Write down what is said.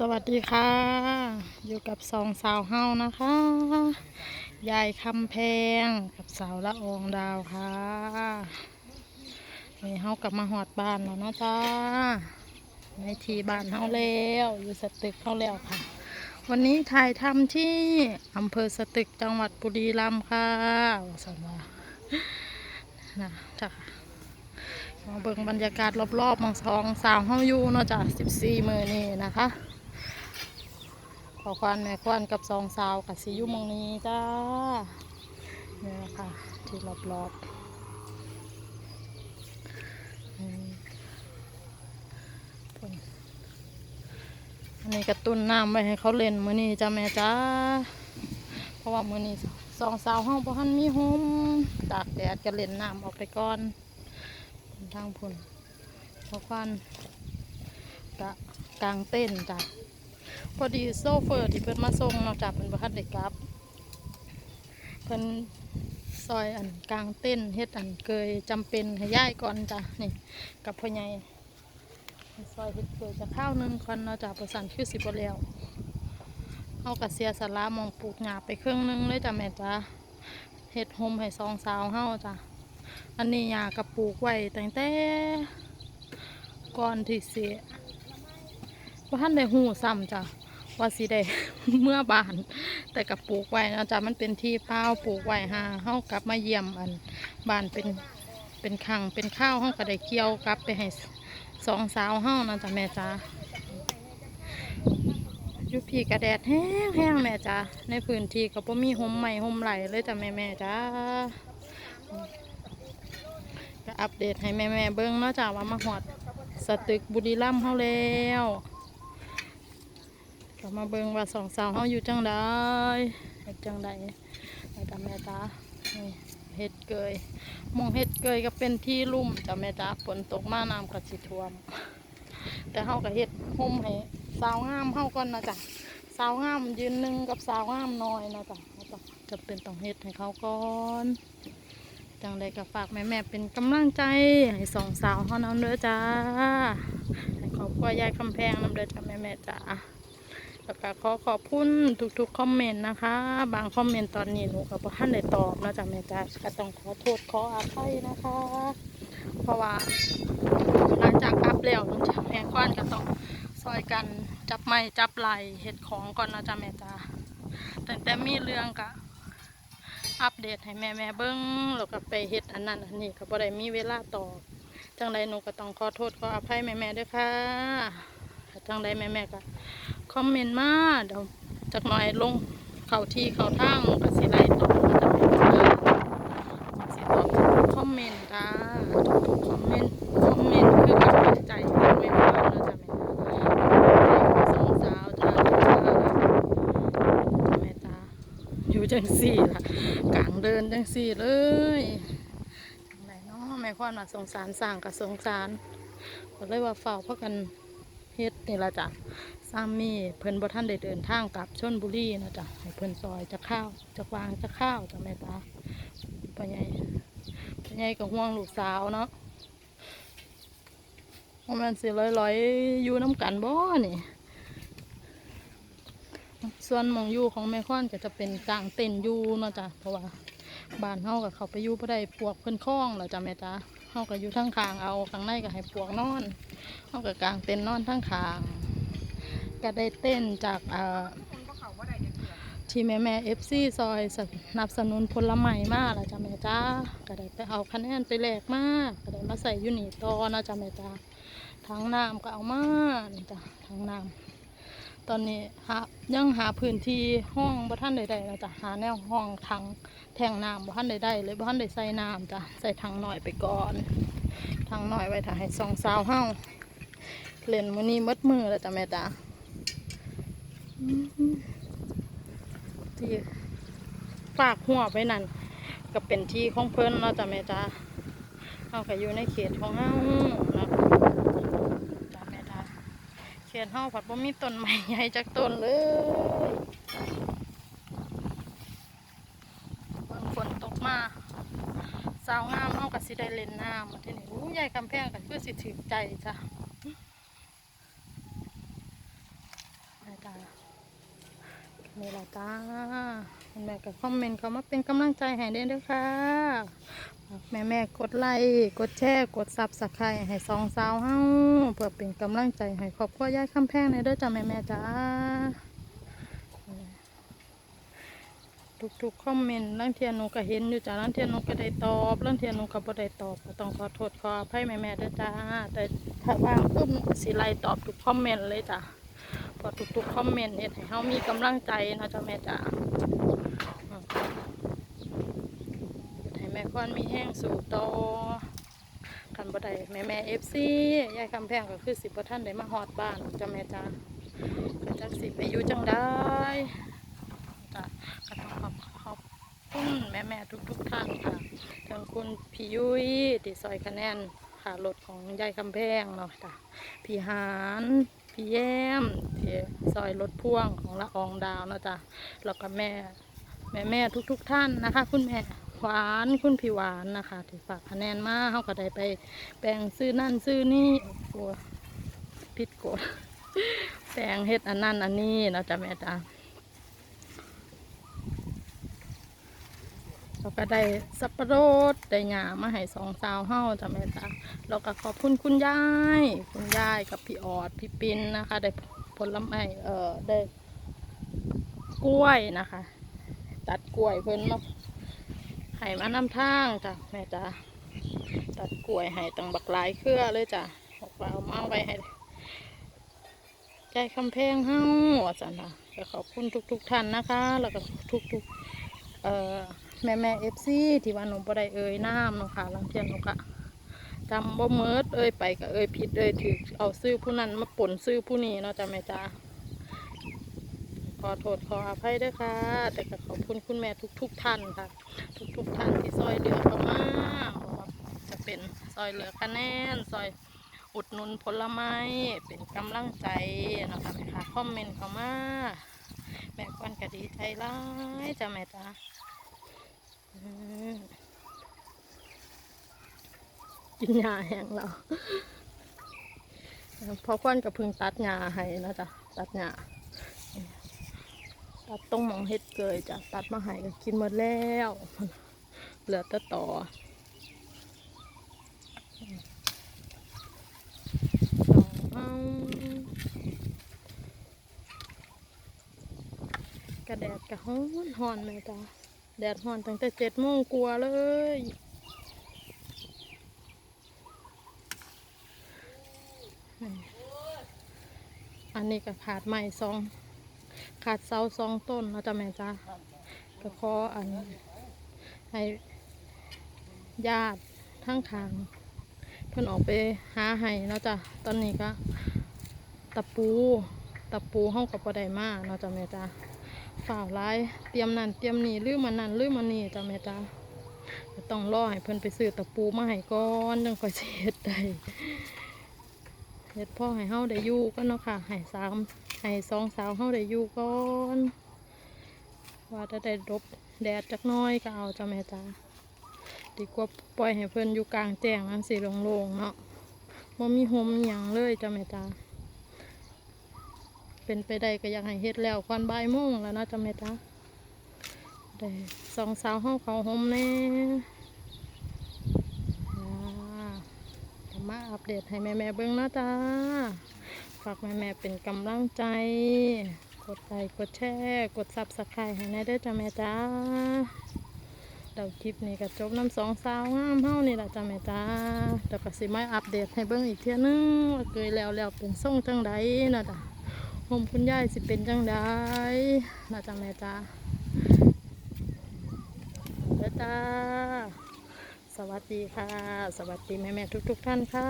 สวัสดีค่ะ อยู่กับสองสาวเฮานะคะ ยายคำแพงกับสาวละอองดาวค่ะนี่เฮากลับมาหอดบ้านแล้วนะจ้าในทีบ้านเฮาแล้วอยู่สตึกเฮาแล้วค่ะ วันนี้ถ่ายทำที่อำเภอสตึกจังหวัดบุรีรัมย์ค่ะว่าสันว่านะจ้ะมาเบิ่งบรรยากาศรอบๆมองสองสาวเฮาอยู่เนาะจ้ะ14 มือนี้นะคะ อควานแม่ควานกับสองสาวกับสิยู่มองนี้จ้านี่นะคะที่รอบๆอันนี้กระตุ้นน้ำไว้ให้เขาเล่นมือนี้จ้าแม่จ้า เพราะว่ามือนี้สองสาวเฮาบ่ทันมีโฮมตากแดดก็เล่นน้ำออกไปก่อนทางพุ่นพราะควันกะกลางเต้นจ้ะ พอดีโซเฟอร์ที่เพิ่นมาส่งเนาะจ้ะเพิ่นบ่ทันได้กลับเพิ่นซอยอันกลางเต้นเฮ็ดอันเกยจำเป็นให้ย้ายก่อนจ้ะนี่กับพ่อใหญ่ซอยเฮ็ดเกยจะข้าวนึงก่อนเนาะจ้ะประสานคือสิบ่แล้วเอากระเสียสาระมองปลูกหญ้าไปครึ่งนึงเลยจ้ะแม่จ้ะเฮ็ดโฮมให้สองสาวเฮาจ้ะอันนี้หยากระปลูกไว้ตั้งแต่ก่อนที่เสียว่ท่านได้หูซ้ำจ้ะ ว่าสิได้เมื่อบาน แต่กับปลูกไว้นะจ๊ะมันเป็นที่เป้าปลูกไว้หาเฮากลับมาเยี่ยมอันบานเป็นเป็นคังเป็นข้าวเฮาก็ได้เกี่ยวกลับไปให้สองสาวเฮานะจ๊ะแม่จ้าอยู่พี่กระแดดแห้งแห้งแม่จ้าในพื้นที่ก็บ่มีห่มใหม่ห่มไหลเลยจ้ะแม่แม่จ้าก็อัปเดตให้แม่แม่เบิ้งเนาะจ้าว่ามาหอดสตึกบุรีรัมย์เฮาแล้ว ก็มาเบิ้งว่าสองสาวเฮาอยู่จังใดเฮ็ดจังใดแม่ตาแม่ตานี่เฮ็ดเกยมองเฮ็ดเกยก็เป็นที่ลุ่มจ้ะแม่จ้าฝนตกมาน้ำก็สิท่วม แต่เฮาก็เฮ็ดห่มให้สาวงามเฮาก่อนนะจ้ะสาวงามยืนหนึ่งกับสาวงามน้อยนะจ้ะเราต้องจะเป็นต้องเฮ็ดให้เขาก่อนจังเลยก็ฝากแม่แม่เป็นกำลังใจให้สองสาวเขานำเด้อจ้าให้ครอบครัวยายคำแพงนำเด้อจ้าแม่แม่จ้า แล้วก็ขอขอบคุณทุกๆคอมเมนต์นะคะ บางคอมเมนต์ตอนนี้หนูก็บ่ทันได้ตอบนะจ้าแม่จ้าก็ต้องขอโทษขออภัยนะคะ เพราะว่าหลังจากอัพแล้วน้องจ้าแม่ก้อนก็ต้องซอยกันจับไม้จับไหลเห็ดของก่อนนะจ้าแม่จ้าแต่แต่มีเรื่องกะอัปเดตให้แม่แม่เบิ้งแล้วก็ไปเฮ็ดอันนั้นอันนี้ก็บ่ได้มีเวลาตอบจังใดหนูก็ต้องขอโทษขออภัยแม่แม่ด้วยค่ะจังใดแม่แม่ก็ คอมเมนต์มาเดี๋ยวจักหน่อยลงเข้าที่เข้าทางก็สิไลตอบมาจากแม่จ้าสิตอบทุกคอมเมนต์จ้าคอมเมนต์คอมเมนต์คือกำลังใจให้แม่ๆเรานะจ้ะแม่สองสาวจ้าแม่จ้าอยู่จังสี่ล่ะกลางเดินจังสี่เลยไหนเนาะแม่ควานมาสงสารสั่งกับสงสารก็เลยว่าเฝ้าพักกันเฮ็ดนี่ละจ้ะ สามีเพิ่นบ่ท่านได้เดินทางกลับชนบุรีนะจ้ะให้เพิ่นซอยจะข้าวจะวางจะข้าวจ้ะแม่ตาพ่อใหญ่พ่อใหญ่ก็ห่วงลูกสาวเนาะว่ามันสิลอยๆอยู่น้ำกันบ่นี่ส่วนมองอยู่ของแม่ค้อนก็จะเป็นกลางเต็นอยู่เนาะจ้ะเพราะว่าบ้านเฮากับเขาไปอยู่บ่ได้ปวกเพิ่นคล้องแล้วจ้ะแม่จ้าเฮาก็อยู่ทั้งคางเอาข้างในก็ให้ปวกนอนเฮาก็กลางเต็นนอนทั้งคาง ก็ได้เต้นจากอ่อที่แม่แม่เอฟซีซอยสนับสนุนผลไม้มาแล้วจ้ะแม่จ้าก็ได้ไปเอาคะแนนไปแลกมากก็ได้มาใส่อยู่นี่ตอเนะจ้ะแม่จ้าทั้งน้ำก็เอามานี่จ้ะทั้งน้ำตอนนี้หายังหาพื้นที่ห้องบ่ท่านใดๆนะจ๊ะหาแนวห้องถังแทงน้ำบ่ท่านใดๆเลยบ่ท่านใดใส่น้ำจ้ะใส่ถังหน่อยไปก่อนถังหน่อยไว้ถ้าให้สองสาวเฮาเล่นมื้อนี้หมดมือแล้วจ้ะแม่จ้า ที่ฝากหัวไว้นั่นก็เป็นที่ของเพิ่นเนาจะแม่จ้าเฮาก็อยู่ในเขตของเฮานะจ้ะแม่จ้าเขียนห้าผัดบ่มีต้นใหม่ใหญ่จากต้นเลยเบิ่งฝนตกมาสาวงามเฮาก็สิได้เล่นน้ำที่นี่อู้ใหญ่กำแพงก็คือสิถึกใจจ้ะ นี่ละจ้าแม่ก็คอมเมนต์เขามาเป็นกำลังใจให้เด้อเด้อค่ะแม่แม่ๆกดไลค์กดแชร์กดซับสไครต์ให้สองสาวเฮาเพื่อเป็นกำลังใจให้ครอบครัวยายคำแพงในเด้อจ้าแม่แม่ๆจ้าทุกๆคอมเมนต์ลังเทียนหนูก็เห็นอยู่จ้าลังเทียนหนูก็ได้ตอบลังเทียนหนูก็บ่ได้ตอบก็ต้องขอโทษขออภัยแม่แม่ๆด้อจ้าแต่ถ้าว่างปุ๊บสิไลตอบทุกคอมเมนต์เลยจ้า พอทุกๆคอมเมนต์เฮ็ดให้เฮามีกำลังใจนะจ้าแม่จ๋าให้แม่ควันมีแห้งสู่ต่อคันบ่ได้แม่แม่ FC ยายคำแพงก็คือสิบ่ทันได้มาฮอดบ้านจ้าแม่จ๋าก็จักสิไปอยู่จังได้จ้ะก็ต้องขอบขอบคุณแม่แม่ทุกๆท่านค่ะทั้งคุณพี่ยุ้ยที่ซอยคะแนนค่ารถของยายคำแพงเนาะจ้ะพี่หาน พี่แย้มที่ซอยรถพ่วงของละอองดาวนะจ๊ะแล้วก็แม่แม่แม่ทุกๆทท่านนะคะ คุณแม่หวานคุณพี่หวานนะคะที่ฝากคะแนนมาเขาก็ได้ไปแปลงซื้อนั่นซื้อนี่กลัวผิดกฎแปลงเฮ็ดอันนั่นอันนี้นะจ๊ะแม่จ๊ะ เราก็ได้สับปะรดได้หญ้ามาให้สองสาวเฮาจ้ะแม่จ๊ะแล้วก็ขอบคุณคุณยาย คุณยายกับพี่ออดพี่ปินนะคะ ได้ผลไม้เอ่อได้กล้วยนะคะ ตัดกล้วยเพิ่นมาให้มานำทางจ้ะแม่จ้ะตัดกล้วยให้ตังบักหลายเครือเลยจ้ะเอาไปเอามาไว้ให้ใจคำแพงเฮ้าว่าสันนะก็ขอบคุณทุก ๆ ท่านนะคะ แล้วก็ทุก ๆ เอ่อแม่แม่เอฟซีที่ว่าหนูบ่ได้เอ่ยน้ำเนาะค่ะลังเทียนหนูก็จำบ่เมิดเอ้ยไปก็เอ้ยผิดเอ้ยถือเอาซื้อผู้นั้นมาปนซื้อผู้นี้เนาะจ้ะแม่จ้าขอโทษขออภัยด้วยค่ะ แต่ก็ขอบคุณคุณแม่ทุก ๆ ท่านค่ะ ทุก ๆ ท่านที่ซอยเหลือเข้ามาบ่ว่าจะเป็นซอยเหลือคะแนนซอยอุดหนุนผลไม้เป็นกำลังใจเนาะคะแม่ค่ะคอมเมนต์เข้ามาแม่ควันก็ดีใจร้ายจ้ะแม่จ้า กินยาแห้งแล้วพอควันกับพึ่งตัดหญ้าให้นะจ๊ะตัดหญ้าตัดตรงมองเฮ็ดเกยจ้ะตัดมาให้ก็กินหมดแล้วเหลือแต่ต่อกระแดดกระฮ้อนหอนเลยจ้ะ แดดหอนตั้งแต่เจ็ดโมงกลัวเลย อันนี้ก็ขาดไม้สอง ขาดเสาสองต้นเนาะจ้ะแม่จ้าก็ขออันให้ญาติทั้งทางเพิ่อนออกไปหาให้เนาะจ้ะตอนนี้ก็ตะปู ตะปูห้องกับปไดมาเนาะจ้ะแม่จ้า ฝ่าวร้ายเตรียมนั่นเตรียมนี่ลืมมันนั่นลืมมันนี่จ้ะแม่จ้าต้องรอให้เพิ่นไปซื้อตะปูมาให้ก่อนจังค่อยเฮ็ดได้เฮ็ดพ่อให้เฮาได้อยู่ก็เนาะค่ะให้สามให้สองสาวเฮาได้อยู่ก่อนว่าจะได้ดบแดดจักน้อยก็เอาจ้ะแม่จ้าดีกว่าปล่อยให้เพิ่นอยู่กลางแจ้งนั่นสิโล่งๆเนาะบ่มีหมอหย่างเลยจ้ะแม่จ้า เป็นไปได้ก็อยากให้เฮ็ดแล้วก่อนบ่ายโมงแล้วนะจ้ะแม่จ้าได้สองสาวเฮาเขาหมแน่ามาอัปเดตให้แม่แม่เบิ้งนาะจ้าฝากแม่แม่เป็นกำลังใจ กดไลค์กดแชร์กดซับสไครต์ให้แน่ด้อจ้าแม่จ้าเดี๋ยวคลิปนี้ก็จบน้ำสองสาวงามเฮานี่แหละจ้าแม่จ้าเดี๋ยวก็สิมาอัปเดตให้เบิ้งอีกเที่ยนึงว่าเกยแล้วแล้วเป็นส่งจังใดนะจ้ะ หมคุณยายสิเป็นจังใดนะจ้าแม่จ้าเด้อจ้า สวัสดีค่ะ สวัสดีแม่แม่ทุก ๆ ท่านค่ะ